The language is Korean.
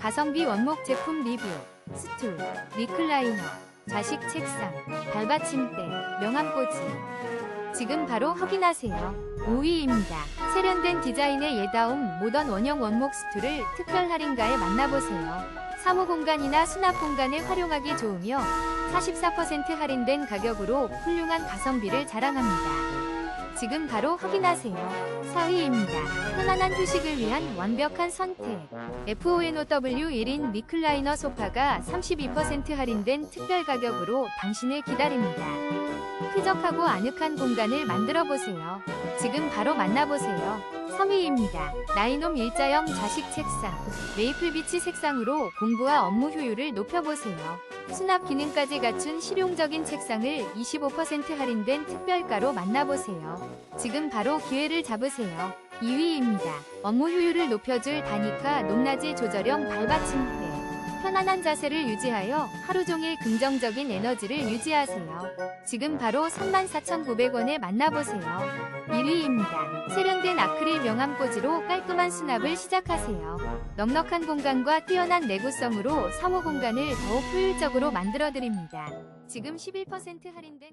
가성비 원목 제품 리뷰, 스툴, 리클라이너, 좌식 책상, 발받침대, 명암꽂이. 지금 바로 확인하세요. 5위입니다. 세련된 디자인의 예다움 모던 원형 원목 스툴을 특별 할인가에 만나보세요. 사무 공간이나 수납 공간에 활용하기 좋으며 44% 할인된 가격으로 훌륭한 가성비를 자랑합니다. 지금 바로 확인하세요. 4위입니다. 편안한 휴식을 위한 완벽한 선택. FONOW 1인 리클라이너 소파가 32% 할인된 특별 가격으로 당신을 기다립니다. 쾌적하고 아늑한 공간을 만들어 보세요. 지금 바로 만나보세요. 3위입니다. 나이놈 일자형 좌식 책상. 메이플비치 색상으로 공부와 업무 효율을 높여보세요. 수납 기능까지 갖춘 실용적인 책상을 25% 할인된 특별가로 만나보세요. 지금 바로 기회를 잡으세요. 2위입니다. 업무 효율을 높여줄 다니카 높낮이 조절형 발받침대. 편안한 자세를 유지하여 하루 종일 긍정적인 에너지를 유지하세요. 지금 바로 34,900원에 만나보세요. 1위입니다. 세련된 아크릴 명암 꽂이로 깔끔한 수납을 시작하세요. 넉넉한 공간과 뛰어난 내구성으로 사무 공간을 더욱 효율적으로 만들어드립니다. 지금 11% 할인된